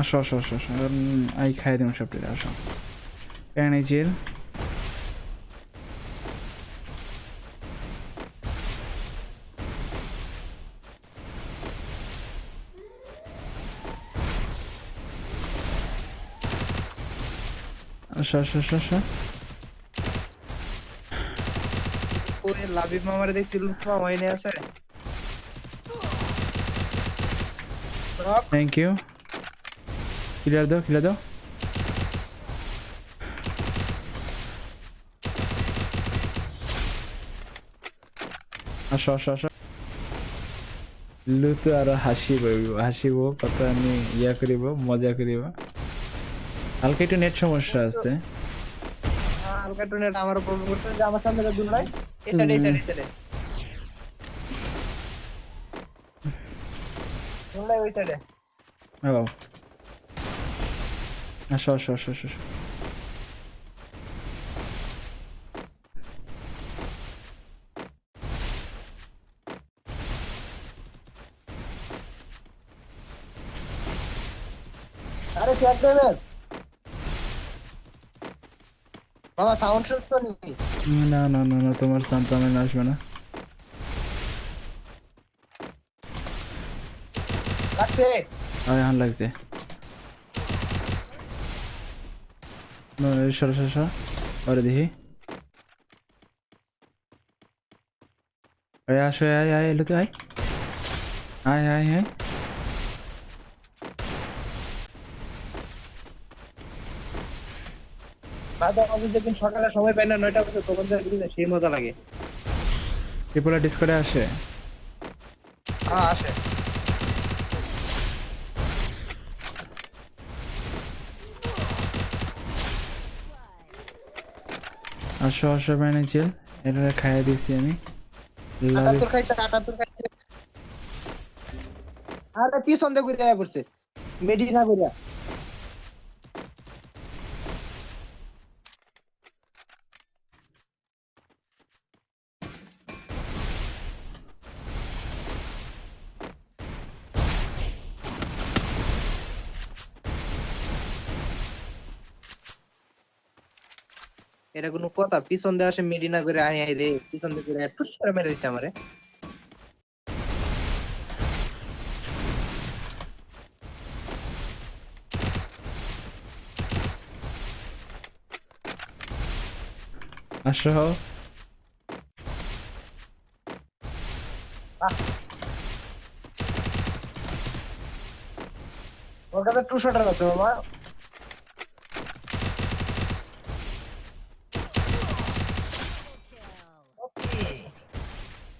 আসো আসো আসো আসো। আই খাই দিম সব টিরা আসো। প্যানিচিল আসো আসো আসো আসো। ওই লাবিব মামারে দেখছি লুট মামা আছে। থ্যাংক ইউ ক্লিয়ার দাও ক্লিয়ার দাও আসো আসো আসো লুতু আর হাসিব হাসিব কত আমি ইয়া করিব মজা করিব। হালকা একটু নেট সমস্যা আছে। হালকা টুনেট আমার উপর করতে যে আমার সামনে দূর নাই এই সাইডে এই সাইডে এই সাইডে দূর নাই ওই সাইডে ও আসো আসো আসো আসো। আরে চেক দেবেন? মামা সাউন্ড শুনছ তো নি না না না না তোমার সান্তামেন আসবে না। লাগছে? আর এখন লাগছে না, এই সরো সরো সরো ওরে দেখি আরে আসো আয় আয় এলো আয় আয় আয় আয় যেদিন সকালে সময় পাই না নয়টা বছর তখন সেই মজা লাগে ত্রিপুরা ডিসকোডে আসে? হ্যাঁ আসে। আসো আসো ম্যানেজেল এটা খাইয়ে দিছি আমি। আটাত্তর খাইছে আটাত্তর খাইছে। আরে পিছন দিয়ে ঘুরে আয়া পড়ছে। মেডি না ঘুরে এটা কোনো কথা পিছন দিয়ে আসে মেডিনা করে আয় আয় রে পিছন দিয়ে ঘুরে টুস করে মেরে দিছে আমারে। আসো। ওর কাছে টু শটার আছে মামা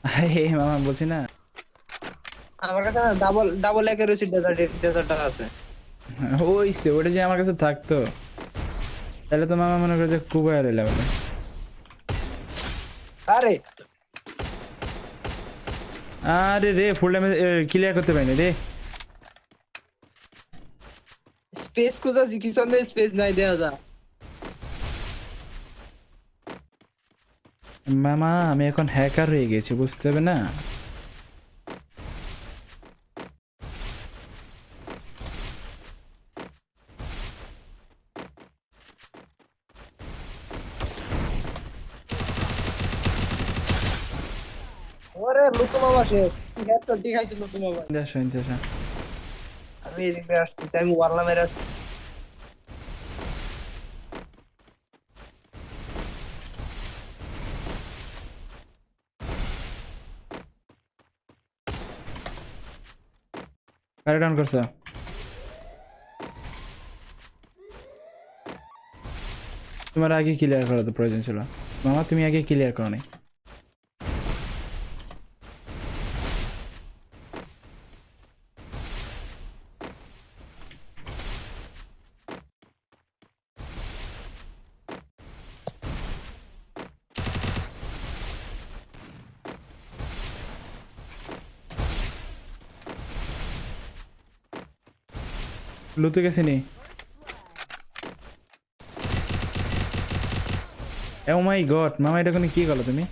হে মামা বলছি না। আমার কাছে ডাবল ডাবল একের ডেজার্ট ডেজার্টটা আছে। ওই সে ওটা যে আমার কাছে থাকতো। তাহলে তো মামা মনে করে যে কুবাই লেভেলে আরে! আরে রে ফুল ড্যামেজ ক্লিয়ার করতে পারিনি রে। স্পেস খুঁজা জিকিসন স্পেস নাই দেয়া যা। মামা আমি এখন হ্যাকার হয়ে গেছি বুঝতে হবে না? ওরে লুকু মামা শেষ। হেডশট ঠিক আছে লুকু মামা? আসো আমি এদিকে আসতেছি আমি ওয়ারলা মেরে আসছি। কারে ডাউন করছে। তোমার আগে ক্লিয়ার করা তো প্রয়োজন ছিল। মামা, তুমি আগে ক্লিয়ার করো নাই। লুতু গেছে নি? ও মাই গড মামা এটা কোনো কি করল তুমি?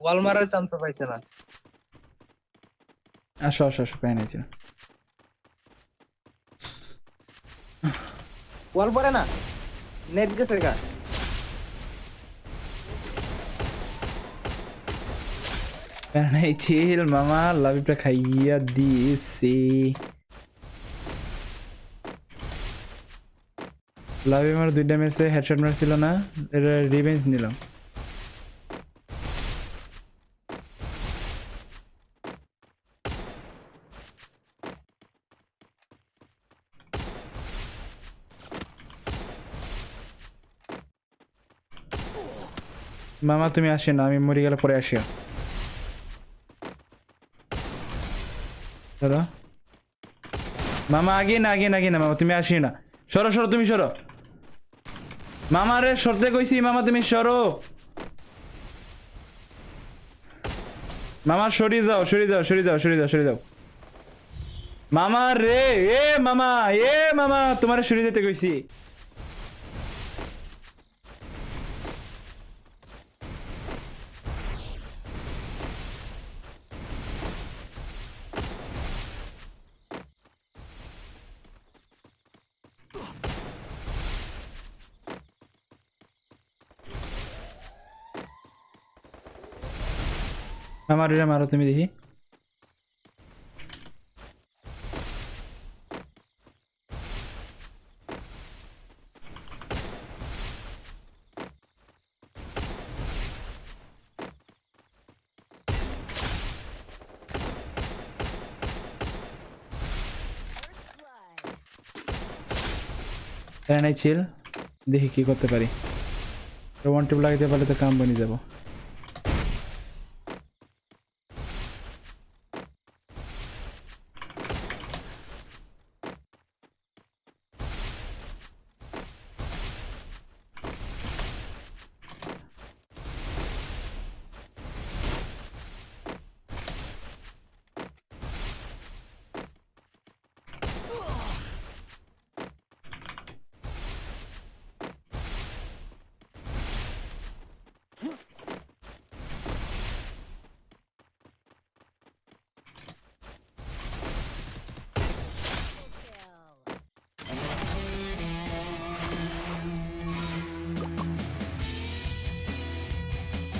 ওয়াল মারার চান্স পাইছে না। আসো আসো আসো প্যান আছে ওয়াল পরে না? নেট গেছে গা। চিল মামা লাভিটা খাইয়া দিয়েছি লাভি আমার দুইটা ম্যাচে হেডশট মারছিল না এটা রিভেঞ্জ নিলাম। মামা, তুমি আসে না, আমি মরে গেলে পরে আসিও। সরো মামা আগে না আগে না আগে না, মামা, তুমি আসি না। সরো সরো, তুমি সরো। মামা রে সরতে কইছি, মামা তুমি সরো। মামা, সরি যাও সরি যাও সরি যাও সরি যাও সরি যাও। মামা রে, এ মামা এ মামা, তোমার সরি যেতে কইছি। আমার এটা মারো, তুমি দেখি। নাই দেখি কি করতে পারি। ওয়ান টিপ লাগাইতে পারলে তো কাম বনি যাব।